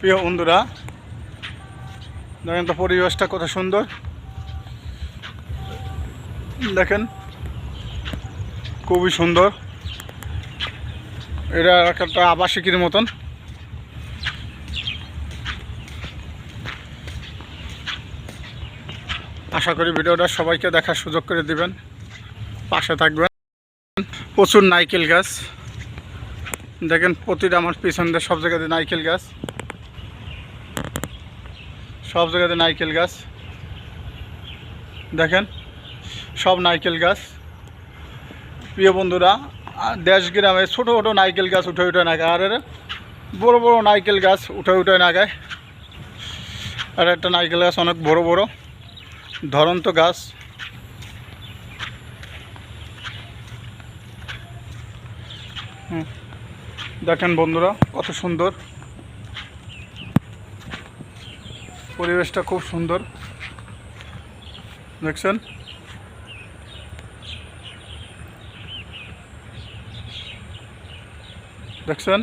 প্রিয় বন্ধুরা, দেখেন তো পরিবেশটা কত সুন্দর। দেখেন, খুবই সুন্দর। এটা একটা আবাসিকের মতন। আশা করি ভিডিওটা সবাইকে দেখার সুযোগ করে দিবেন। পাশে থাকবেন। প্রচুর নাইকেল গাছ। দেখেন, প্রতিটা আমার পিছন দিয়ে সব জায়গাতে নাইকেল গাছ। সব জায়গাতে নাইকেল গাছ। দেখেন, সব নাইকেল গাছ। প্রিয় বন্ধুরা, দেশ গ্রামে ছোটো ছোটো নাইকেল গাছ উঠে উঠে নাগায় আর, বড় বড় নাইকেল গাছ উঠে উঠে নাগায় আর একটা নাইকেল গাছ অনেক বড় বড়। ধরন্ত গাছ। দেখেন বন্ধুরা, কত সুন্দর। পরিবেশটা খুব সুন্দর। দেখছেন? দেখছেন?